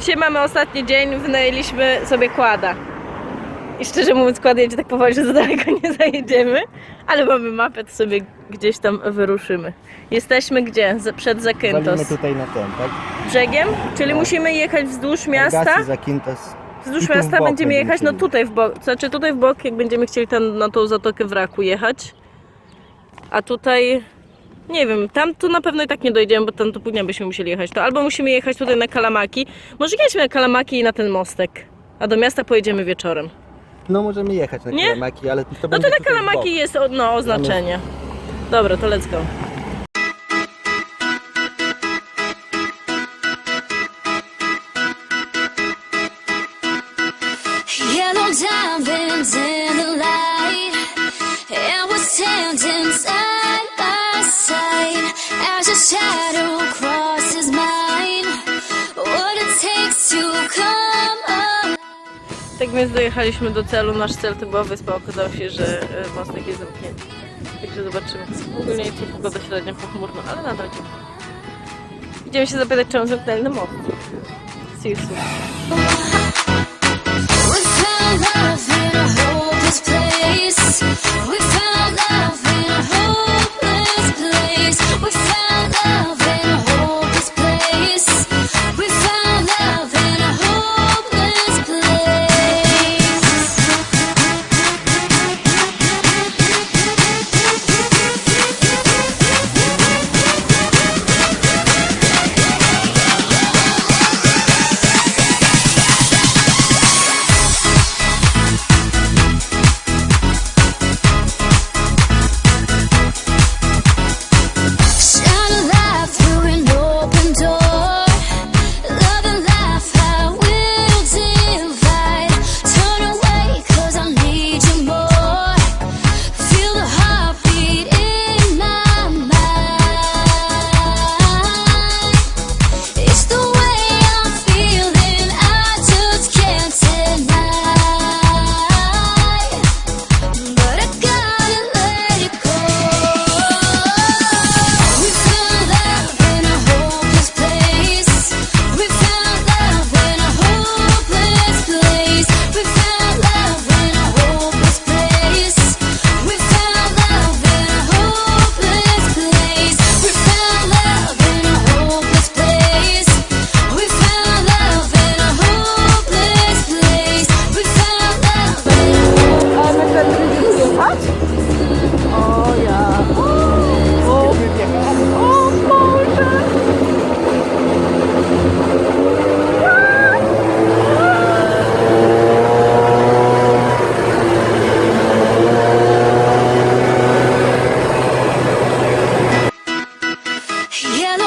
Dzisiaj mamy ostatni dzień, wynajęliśmy sobie kłada. I szczerze mówiąc, kład jedzie tak powoli, że za daleko nie zajedziemy, ale mamy mapę, to sobie gdzieś tam wyruszymy. Jesteśmy gdzie? Z- Przed Zakynthos. Walimy tutaj na ten, tak? Brzegiem? Czyli musimy jechać wzdłuż miasta. Zakynthos. Wzdłuż I tu w miasta bok będziemy jechać, no tutaj w bok, znaczy tutaj w bok, jak będziemy chcieli tam na tą zatokę wraku jechać. A tutaj, nie wiem, tam tu na pewno i tak nie dojedziemy, bo tam do południa byśmy musieli jechać. To albo musimy jechać tutaj na Kalamaki, może jedźmy na Kalamaki i na ten mostek. A do miasta pojedziemy wieczorem. No możemy jechać na Nie? Kalamaki, ale to No będzie to na tutaj w bok. Kalamaki jest o- no, oznaczenie. Dobra, to let's go. Shadow crosses mine. What it takes to come alive. Tak więc dojechaliśmy do celu. Nasz cel to była wyspa. Okazało się, że e, mostek jest zamknięty. Także zobaczymy. Ogólnie dzisiaj pogoda średnio pochmurna, ale nadal ciepło. Idziemy się zapytać, czemu zamknęli na most. See you soon. We found love in a hopeless place. We found love in a hopeless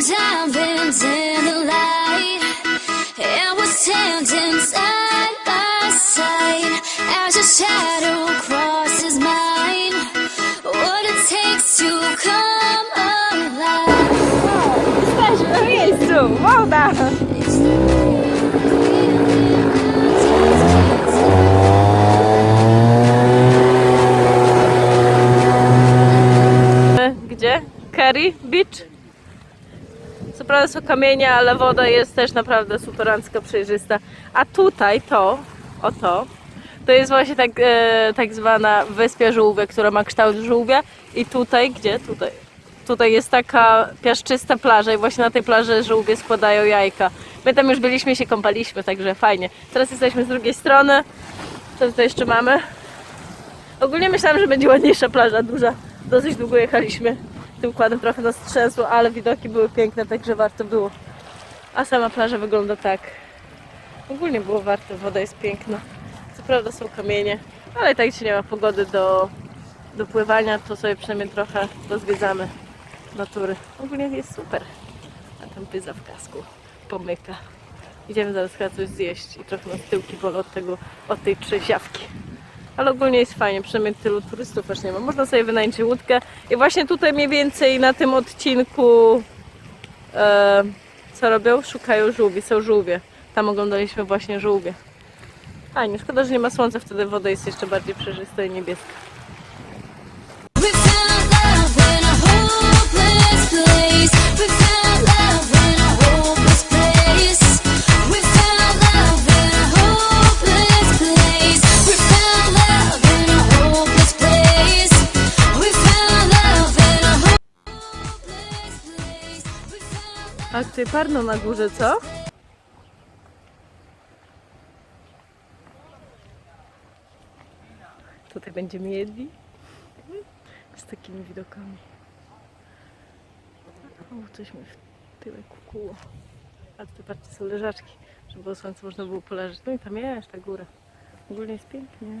diamonds in the light, and we're standing side by side as your shadow crosses mine. What it takes to come alive. Gdzie? Kerry Beach? Są kamienie, ale woda jest też naprawdę superancka, przejrzysta. A tutaj to, o to, jest właśnie tak, e, tak zwana wyspia żółwia, która ma kształt żółwia. I tutaj, gdzie? Tutaj. Tutaj jest taka piaszczysta plaża i właśnie na tej plaży żółwie składają jajka. My tam już byliśmy się kąpaliśmy, także fajnie. Teraz jesteśmy z drugiej strony. Co tutaj jeszcze mamy? Ogólnie myślałam, że będzie ładniejsza plaża, duża. Dosyć długo jechaliśmy. Tym kładem trochę nas trzęsło, ale widoki były piękne, także warto było. A sama plaża wygląda tak. Ogólnie było warto, woda jest piękna. Co prawda są kamienie, ale tak jeśli nie ma pogody do, do pływania, to sobie przynajmniej trochę rozwiedzamy natury. Ogólnie jest super. A tam pyza w kasku pomyka. Idziemy zaraz chyba coś zjeść i trochę nas tyłki bolą od tego, od tej trzeziawki. Ale ogólnie jest fajnie, przynajmniej tylu turystów aż nie ma. Można sobie wynająć łódkę. I właśnie tutaj mniej więcej na tym odcinku e, co robią? Szukają żółwi, są żółwie. Tam oglądaliśmy właśnie żółwie. Fajnie, szkoda, że nie ma słońca, wtedy woda jest jeszcze bardziej przejrzysta i niebieska. Tutaj parno na górze, co? Tutaj będziemy jedli. Z takimi widokami. O, coś mi w tyłek kukuło. A tutaj patrzcie, są leżaczki, żeby było słońce można było poleżeć. No i tam jest ta góra. Ogólnie jest pięknie.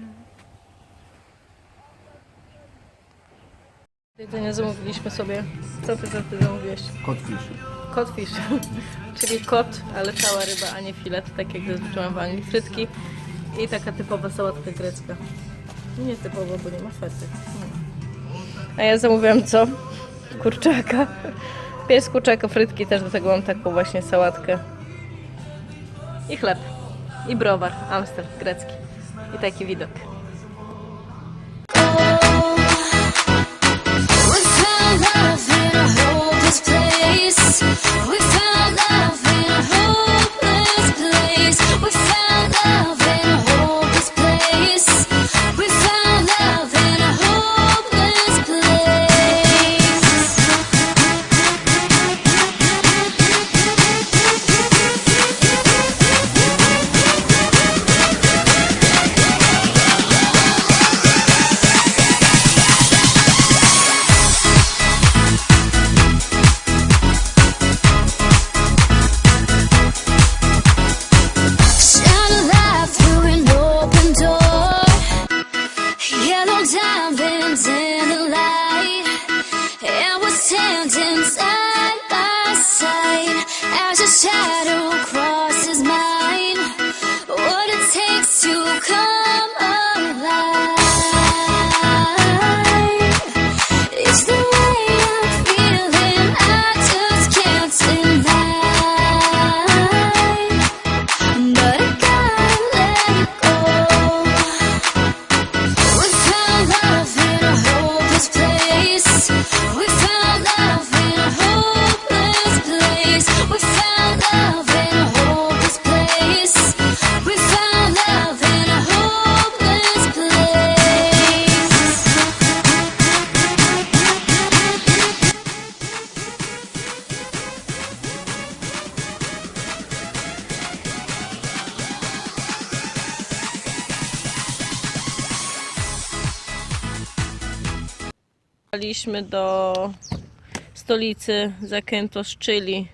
Jedzenie zamówiliśmy sobie. Co ty za ty zamówiłeś? Kotfish. Kotfish, czyli kot, ale cała ryba, a nie filet, tak jak zazwyczaj w Anglii. Frytki i taka typowa sałatka grecka. Nie typowa, bo nie ma. Hmm. A ja zamówiłam co? Kurczaka. Pies kurczaka, frytki też do tego mam taką właśnie sałatkę. I chleb. I browar, Amstel grecki. I taki widok. Found love in a hopeless place. We found love in a hopeless place. Jechaliśmy do stolicy Zakynthos, czyli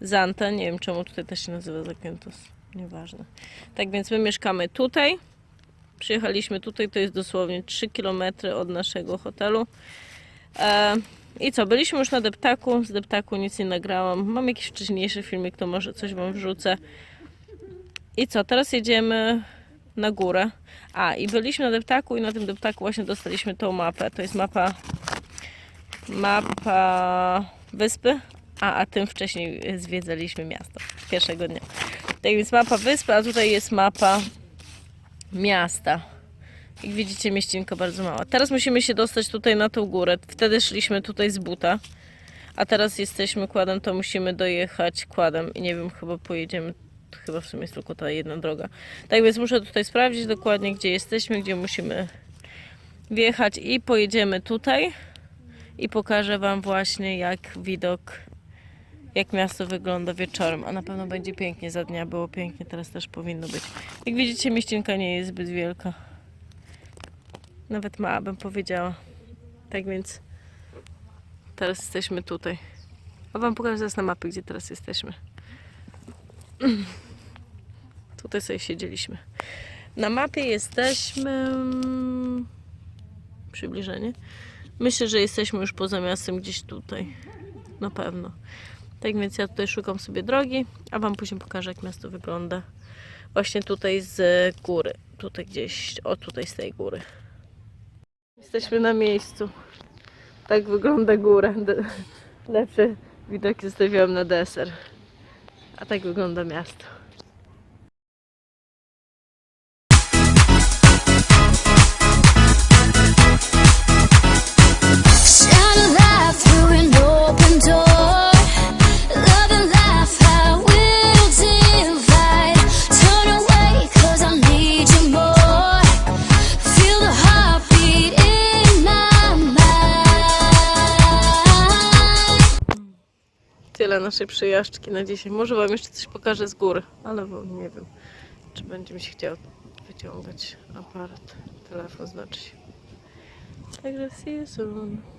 Zanta. Nie wiem czemu tutaj też się nazywa Zakynthos. Nieważne. Tak więc my mieszkamy tutaj. Przyjechaliśmy tutaj, to jest dosłownie 3 km od naszego hotelu. E, I co, byliśmy już na deptaku. Z deptaku nic nie nagrałam. Mam jakiś wcześniejszy filmik, to może coś Wam wrzucę. I co, teraz jedziemy na górę. A, i byliśmy na deptaku i na tym deptaku właśnie dostaliśmy tą mapę. To jest mapa mapa wyspy, a, a tym wcześniej zwiedzaliśmy miasto pierwszego dnia. Tak więc mapa wyspy, a tutaj jest mapa miasta. Jak widzicie, mieścinka bardzo mała. Teraz musimy się dostać tutaj na tą górę. Wtedy szliśmy tutaj z buta, a teraz jesteśmy kładem, to musimy dojechać kładem i nie wiem, chyba pojedziemy. Chyba w sumie jest tylko ta jedna droga. Tak więc muszę tutaj sprawdzić dokładnie, gdzie jesteśmy, gdzie musimy wjechać i pojedziemy tutaj i pokażę Wam właśnie jak widok, jak miasto wygląda wieczorem, a na pewno będzie pięknie, za dnia było pięknie, teraz też powinno być. Jak widzicie mieścinka nie jest zbyt wielka. Nawet mała bym powiedziała. Tak więc teraz jesteśmy tutaj. A Wam pokażę zaraz na mapie, gdzie teraz jesteśmy. Tutaj sobie siedzieliśmy. Na mapie jesteśmy... Przybliżenie. Myślę, że jesteśmy już poza miastem gdzieś tutaj. Na pewno. Tak więc ja tutaj szukam sobie drogi, a Wam później pokażę, jak miasto wygląda. Właśnie tutaj z góry. Tutaj gdzieś, o tutaj z tej góry. Jesteśmy na miejscu. Tak wygląda góra. Lepsze widoki zostawiłam na deser. A tak wygląda miasto. Naszej przejażdżki na dzisiaj. Może Wam jeszcze coś pokażę z góry, ale nie wiem, czy będzie mi się chciał wyciągać aparat, telefon znaczy się. Także see you soon.